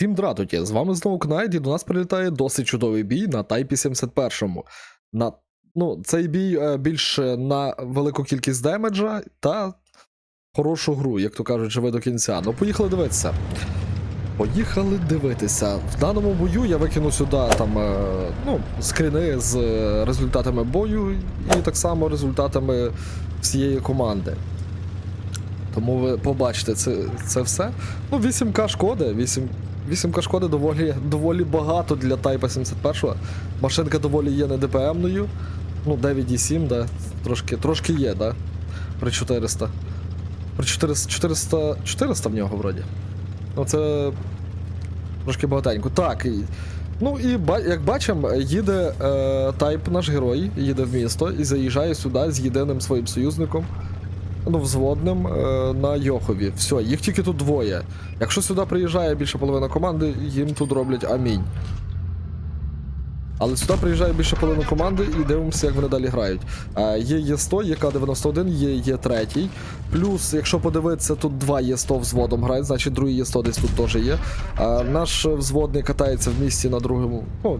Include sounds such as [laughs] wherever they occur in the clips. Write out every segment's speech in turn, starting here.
Всім дратуті, з вами знову Кнайд, і до нас прилітає досить чудовий бій на Тайпі 71. На, ну, цей бій е, більше на велику кількість демеджа та хорошу гру, як то кажуть, живе до кінця. Ну, поїхали дивитися. Поїхали дивитися. В даному бою я викину сюди там, е, ну, скріни з е, результатами бою і так само результатами всієї команди. Тому ви побачите це, це все. Ну, 8К шкоди. 8, 8К шкоди доволі, доволі багато для Type 71. Машинка доволі є не ДПМною. Ну, 9,7, да. Трошки, трошки є, да. При 400. При 400, 400, 400 в нього вроді. Ну, це трошки багатенько. Так. І, ну і як бачимо, їде е, Тайп, наш герой, їде в місто і заїжджає сюди з єдиним своїм союзником ну, взводним е, на Йохові. Все, їх тільки тут двоє. Якщо сюди приїжджає більше половина команди, їм тут роблять амінь. Але сюди приїжджає більше половини команди і дивимося, як вони далі грають. Е, є Є100, є К91, є Є3. Плюс, якщо подивитися, тут два Є100 взводом грають, значить другий Є100 десь тут теж є. Е, наш взводний катається в місті на другому, ну,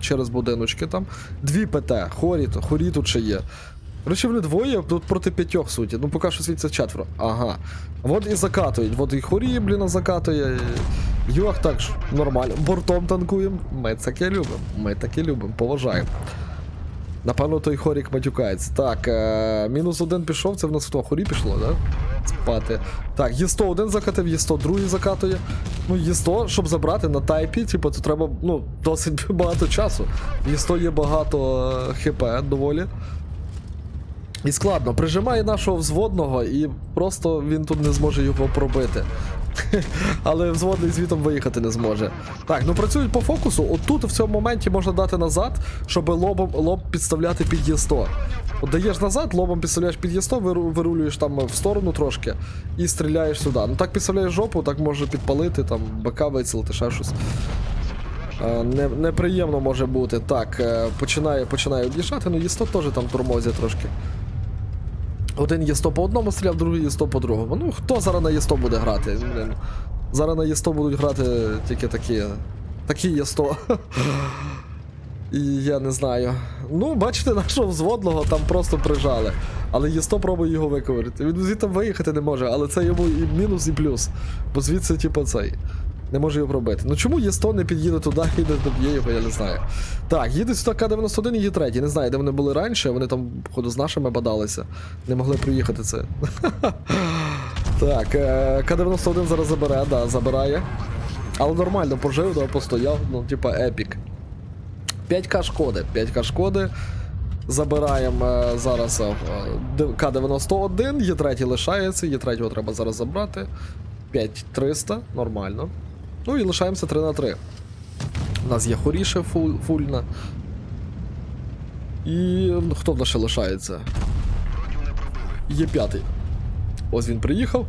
через будиночки там. Дві ПТ, хорі, хорі тут ще є. Короче, вони двоє тут проти п'ятьох суті. Ну, поки що світиться четверо. Ага. От і закатують. От і хорі, блін, закатує. Йох так ж нормально. Бортом танкуємо. Ми таке любимо. Ми таке любимо, поважаємо. Напевно, той хорік матюкається. Так, е- мінус один пішов, це в нас хто? Хорі пішло, да? Спати. Так, є 100 один закатив, є 100 другий закатує. Ну, є 100, щоб забрати на тайпі, типу, то треба ну, досить [laughs] багато часу. Є 100 є багато е, хп доволі. І складно, прижимає нашого взводного, і просто він тут не зможе його пробити. [laughs] Але взводний звітом виїхати не зможе. Так, ну працюють по фокусу. Отут в цьому моменті можна дати назад, щоб лобом лоб підставляти під Є100. От даєш назад, лобом підставляєш під Є100, виру- вирулюєш там в сторону трошки і стріляєш сюди. Ну так підставляєш жопу, так може підпалити, там БК вицілити, ще щось. Е, Не, неприємно може бути. Так, е, починає, починає об'їжджати, ну Є100 теж там тормозять трошки. Один є 100 по одному стріляв, другий є 100 по другому. Ну, хто зараз на є 100 буде грати? Блін. Зараз на є 100 будуть грати тільки такі. Такі є 100. І я не знаю. Ну, бачите, нашого взводного там просто прижали. Але є 100 пробує його виковирити. Він звідти виїхати не може, але це йому і мінус, і плюс. Бо звідси, типу, цей. Не може його пробити. Ну чому Є100 не під'їде туди [laughs] і не доб'є його, я не знаю. Так, їде сюди К-91 і Є3. Не знаю, де вони були раніше, вони там, походу, з нашими бадалися. Не могли приїхати це. [laughs] Так, е, К-91 зараз забере, да, забирає. Але нормально, пожив, да, постояв, ну, типа, епік. 5К шкоди, 5К шкоди. Забираємо е, зараз е, К-91, є третій лишається, є третього треба зараз забрати. 5300, нормально. Ну і лишаємося 3 на 3. У нас є хоріше фуль, фульна. І хто в нас ще лишається? Є п'ятий. Ось він приїхав.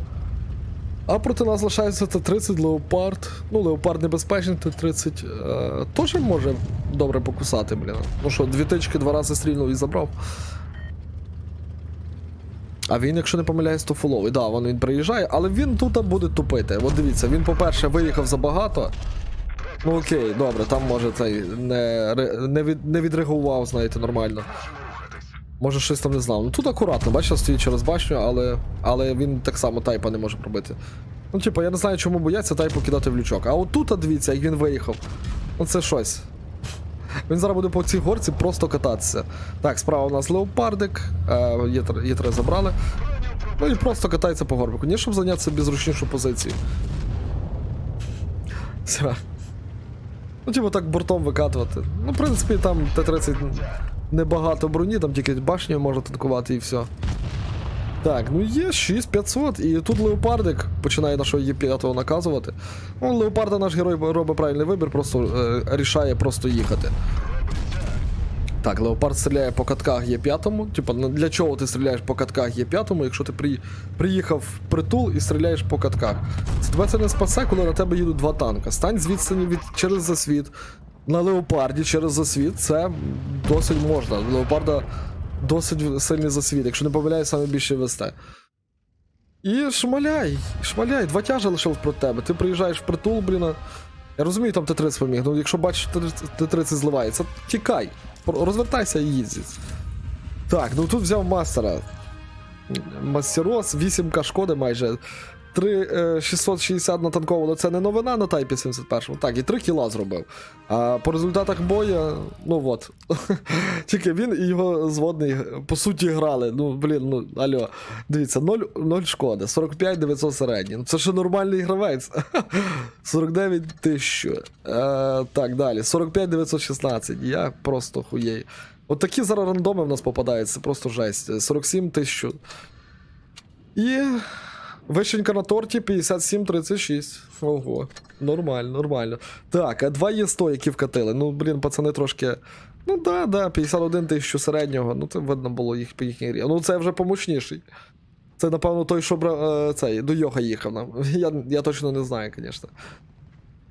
А проти нас лишається Т-30 Леопард. Ну, Леопард небезпечний, Т-30 е, теж може добре покусати, блін. Ну що, дві тички два рази стрільнув і забрав. А він, якщо не помиляюсь, то фуловий. Да, він, він приїжджає, але він тут буде тупити. От дивіться, він, по-перше, виїхав забагато. Ну окей, добре, там може цей не, не, від, не відреагував, знаєте, нормально. Може щось там не знав. Ну тут акуратно, бачите, стоїть через башню, але, але він так само тайпа не може пробити. Ну, типу, я не знаю, чому бояться тайпу кидати в лючок. А от тут, а дивіться, як він виїхав. Ну це щось. Він зараз буде по цій горці просто кататися. Так, справа у нас леопардик, е, є, тр- є три забрали. Ну і просто катається по горбику. Ні, щоб зайняти собі зручнішу позицію. Все. Ну, типу так бортом викатувати. Ну, в принципі, там Т-30 небагато броні, там тільки башню можна танкувати і все. Так, ну є 6500, і тут леопардик починає нашого Є5 наказувати. Ну, леопарда наш герой робить правильний вибір, просто е, рішає просто їхати. Так, леопард стріляє по катках Є5. Типа, ну, для чого ти стріляєш по катках Є5, якщо ти при... приїхав в притул і стріляєш по катках? Це тебе це не спасе, коли на тебе їдуть два танка. Стань з відстані від... через засвіт. На леопарді через засвіт це досить можна. Леопарда досить сильний засвіт, якщо не помиляюсь, саме більше весте. І шмаляй, шмаляй, два тяжа лишив проти тебе. Ти приїжджаєш в притул, блін. Я розумію, там Т-30 поміг, ну якщо бачиш, Т-30 зливається, тікай, розвертайся і їздь. Так, ну тут взяв мастера. Мастерос, 8к шкоди майже. 3, е, 660 натанковано, це не новина на тайпі 71 Так, і 3 кіла зробив. А по результатах боя, ну от. [laughs] Тільки він і його зводний, по суті, грали. Ну, блін, ну алло. Дивіться, 0, 0 шкоди, 45 900 середній. Ну це ж нормальний гравець. [laughs] 49 тисяч. Е, так, далі. 45 916. Я просто хуєю. От такі зараз рандоми в нас попадаються, просто жесть. 47 тисяч. І вишенька на торті 57-36. Ого. Нормально, нормально. Так, два є 100, які вкатили. Ну, блін, пацани трошки. Ну да, да, 51 тисячу середнього. Ну, це видно було їх по їхній грі. Ну, це вже помощніший. Це, напевно, той, що бра... е, цей, до йога їхав нам. [laughs] Я, я точно не знаю, звісно.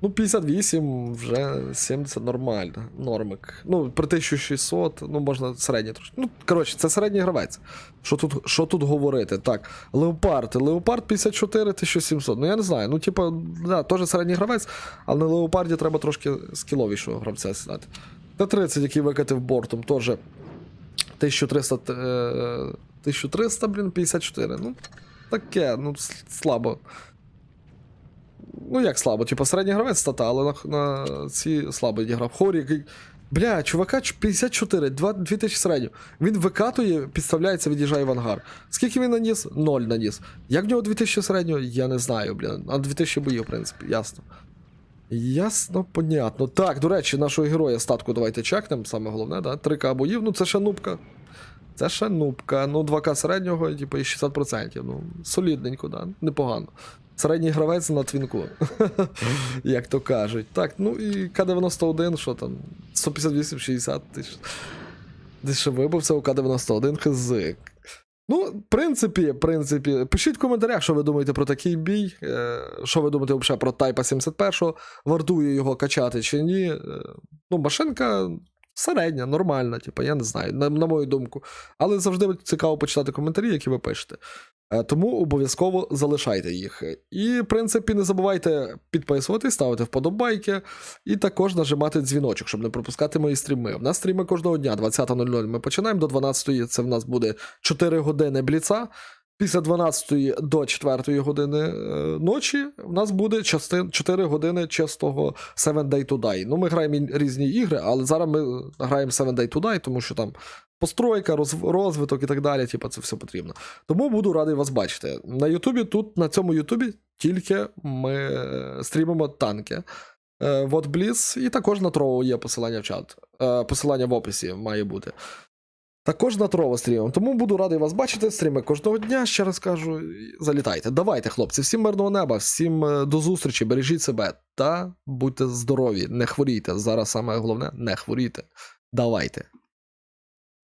Ну, 58, вже 70 нормально. Нормик. Ну, при 1600, ну, можна середній трошки. Ну, коротше, це середній гравець. Що тут, що тут говорити? Так, Леопард. Леопард 54 1700. Ну, я не знаю. Ну, типу, да, теж середній гравець, але на Леопарді треба трошки скіловішого гравця сідати. Т-30, який викатив бортом, теж 1300, е, 1300, блін, 54. Ну, таке, ну, слабо. Ну, як слабо, типу, середній гравець стата, але на, на ці слабо відіграв. Хорі. Бля, чувака 54, 2, 2000 середньо. Він викатує, підставляється, від'їжджає в ангар. Скільки він наніс? Ноль наніс. Як в нього 2000 середнього? Я не знаю, блін. А 2000 боїв, в принципі, ясно. Ясно, понятно. Так, до речі, нашого героя статку давайте чекнемо, саме головне, да? 3К боїв, ну це ще нубка. Це ще нубка. Ну, 2К середнього, типу, і 60%. Ну, солідненько, да? непогано. Середній гравець на твінку. [laughs] Як то кажуть. Так, ну і К-91, що там? 158-60 тисяч. Десь ще вибився у К-91 хизик. Ну, в принципі, в принципі, пишіть в коментарях, що ви думаєте про такий бій. е, Що ви думаєте взагалі про Тайпа 71, вартує його качати чи ні. Е, Ну, машинка середня, нормальна, типу, я не знаю, на, на мою думку. Але завжди цікаво почитати коментарі, які ви пишете. Е, Тому обов'язково залишайте їх. І, в принципі, не забувайте підписуватись, ставити вподобайки, і також нажимати дзвіночок, щоб не пропускати мої стріми. У нас стріми кожного дня, 20.00 ми починаємо до 12.00 Це в нас буде 4 години бліца. Після 12 до 4 години е, ночі в нас буде частин 4 години чистого 7 Day to Die. Ну, ми граємо різні ігри, але зараз ми граємо 7 Day to Die, тому що там постройка, розв- розвиток і так далі. Типу, це все потрібно. Тому буду радий вас бачити. На Ютубі тут, на цьому Ютубі, тільки ми е, стрімимо танки. Е, Вот Бліц, і також на Троу є посилання в чат. Посилання в описі має бути. Також на Трово стрімом. Тому буду радий вас бачити. Стріми кожного дня, ще раз кажу. Залітайте. Давайте, хлопці, всім мирного неба, всім е, до зустрічі, бережіть себе та будьте здорові, не хворійте. Зараз саме головне не хворійте. Давайте.